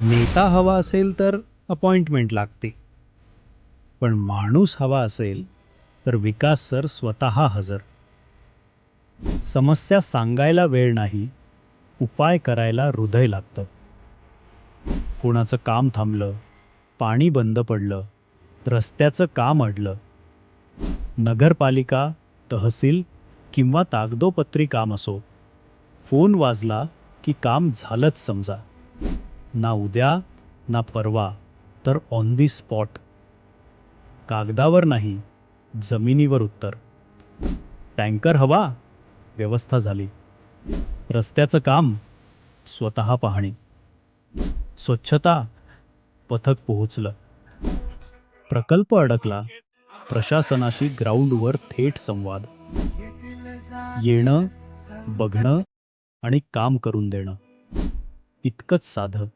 नेता हवा असेल तर अपॉइंटमेंट लागते. पण माणूस हवा असेल तर विकास सर स्वतः हजर. समस्या सांगायला वेळ नाही उपाय करायला हृदय लागतं. कोणाचं काम थांबलं पाणी बंद पडलं रस्त्याचं काम अडलं. नगरपालिका तहसील किंवा कागदोपत्री काम असो. फोन वाजला की काम झालंच समजा. ना उद्या ना परवा तर ऑन दी स्पॉट कागदावर नाही जमिनीवर उत्तर. टँकर हवा व्यवस्था झाली. रस्त्याचं काम स्वतः पाहणे. स्वच्छता पथक पोहोचलं. प्रकल्प अडकला. प्रशासनाशी ग्राउंडवर थेट संवाद. येणं बघणं आणि काम करून देणं. इतकंच साधं.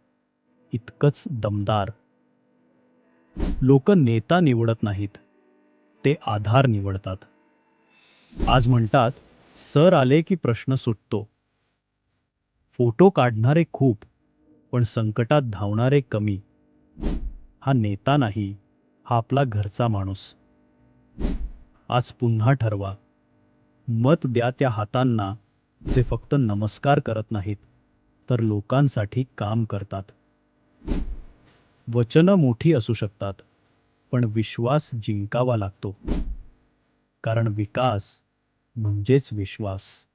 इतकंच दमदार. लोक नेता निवडत नाहीत ते आधार निवडतात. आज म्हणतात सर आले की प्रश्न सुटतो. फोटो काढणारे खूप पण संकटात धावणारे कमी. हा नेता नाही हा आपला घरचा माणूस. आज पुन्हा ठरवा. मत द्या त्या हातांना जे फक्त नमस्कार करत नाहीत तर लोकांसाठी काम करतात. वचनं मोठी असू शकतात पण विश्वास जिंकावा लागतो. कारण विकास म्हणजेच विश्वास.